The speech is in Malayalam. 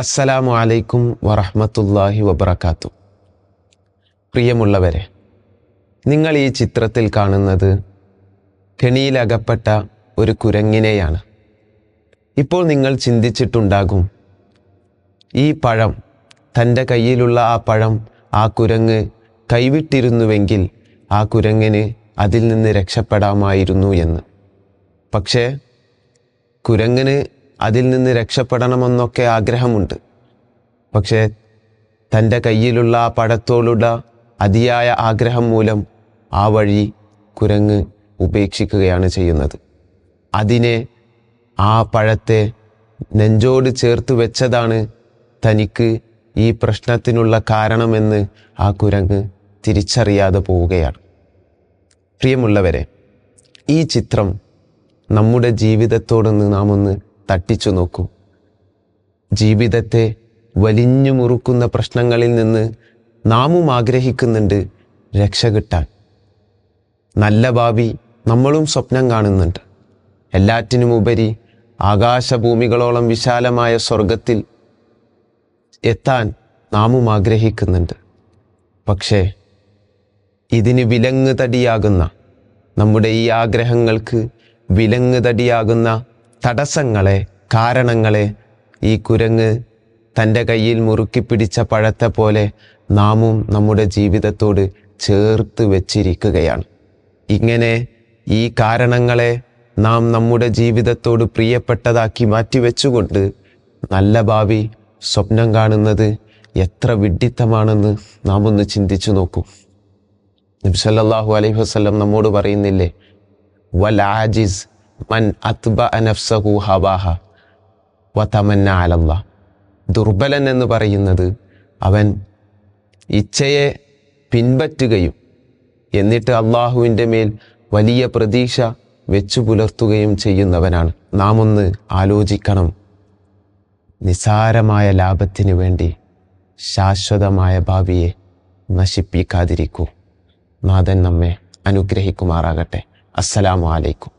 അസ്സലാമു അലൈക്കും വറഹമത്തല്ലാഹി വബർക്കാത്തു പ്രിയമുള്ളവരെ നിങ്ങൾ ഈ ചിത്രത്തിൽ കാണുന്നത് കെണിയിലകപ്പെട്ട ഒരു കുരങ്ങിനെയാണ്. ഇപ്പോൾ നിങ്ങൾ ചിന്തിച്ചിട്ടുണ്ടാകും ഈ പഴം തന്റെ കയ്യിലുള്ള ആ പഴം ആ കുരങ്ങ് കൈവിട്ടിരുന്നുവെങ്കിൽ ആ കുരങ്ങിന് അതിൽ നിന്ന് രക്ഷപ്പെടാമായിരുന്നു എന്ന്. പക്ഷേ കുരങ്ങിന് അതിൽ നിന്ന് രക്ഷപ്പെടണമെന്നൊക്കെ ആഗ്രഹമുണ്ട്. പക്ഷേ തന്റെ കയ്യിലുള്ള ആ പഴത്തോടുള്ള അതിയായ ആഗ്രഹം മൂലം ആ വഴി കുരങ്ങ് ഉപേക്ഷിക്കുകയാണ് ചെയ്യുന്നത്. അതിനെ ആ പഴത്തെ നെഞ്ചോട് ചേർത്ത് വെച്ചതാണ് തനിക്ക് ഈ പ്രശ്നത്തിനുള്ള കാരണമെന്ന് ആ കുരങ്ങ് തിരിച്ചറിയാതെ പോവുകയാണ്. പ്രിയമുള്ളവരെ ഈ ചിത്രം നമ്മുടെ ജീവിതത്തോടൊന്ന് നാം ഒന്ന് തട്ടിച്ചു നോക്കൂ. ജീവിതത്തെ വലിഞ്ഞു മുറുക്കുന്ന പ്രശ്നങ്ങളിൽ നിന്ന് നാമും ആഗ്രഹിക്കുന്നുണ്ട് രക്ഷ കിട്ടാൻ. നല്ല ഭാവി നമ്മളും സ്വപ്നം കാണുന്നുണ്ട്. എല്ലാറ്റിനുമുപരി ആകാശഭൂമികളോളം വിശാലമായ സ്വർഗത്തിൽ എത്താൻ നാമും ആഗ്രഹിക്കുന്നുണ്ട്. പക്ഷേ ഇതിന് വിലങ്ങ് തടിയാകുന്ന നമ്മുടെ ഈ ആഗ്രഹങ്ങൾക്ക് വിലങ്ങ് തടിയാകുന്ന തടസ്സങ്ങളെ കാരണങ്ങളെ ഈ കുരങ്ങ് തന്റെ കയ്യിൽ മുറുക്കി പിടിച്ച പഴത്തെ പോലെ നാമും നമ്മുടെ ജീവിതത്തോട് ചേർത്ത് വച്ചിരിക്കുകയാണ്. ഇങ്ങനെ ഈ കാരണങ്ങളെ നാം നമ്മുടെ ജീവിതത്തോട് പ്രിയപ്പെട്ടതാക്കി മാറ്റിവെച്ചുകൊണ്ട് നല്ല ഭാവി സ്വപ്നം കാണുന്നത് എത്ര വിഡ്ഢിത്തമാണെന്ന് നാം ഒന്ന് ചിന്തിച്ചു നോക്കൂ. നബ്സല്ലാഹു അലൈഹി വസ്ലം നമ്മോട് പറയുന്നില്ലേ വൽ ആജിസ് മൻ അത്ബ നഫ്സഹു ഹവാഹ വതമന്ന അലല്ല ദുർബലൻ എന്ന് പറയുന്നത് അവൻ ഇച്ഛയെ പിൻപറ്റുകയും എന്നിട്ട് അള്ളാഹുവിന്റെ മേൽ വലിയ പ്രതീക്ഷ വെച്ചു പുലർത്തുകയും ചെയ്യുന്നവനാണ്. നാം ഒന്ന് ആലോചിക്കണം. നിസാരമായ ലാഭത്തിന് വേണ്ടി ശാശ്വതമായ ഭാവിയെ നശിപ്പിക്കാതിരിക്കൂ. നാഥൻ നമ്മെ അനുഗ്രഹിക്കുമാറാകട്ടെ. അസ്സലാമു അലൈക്കും.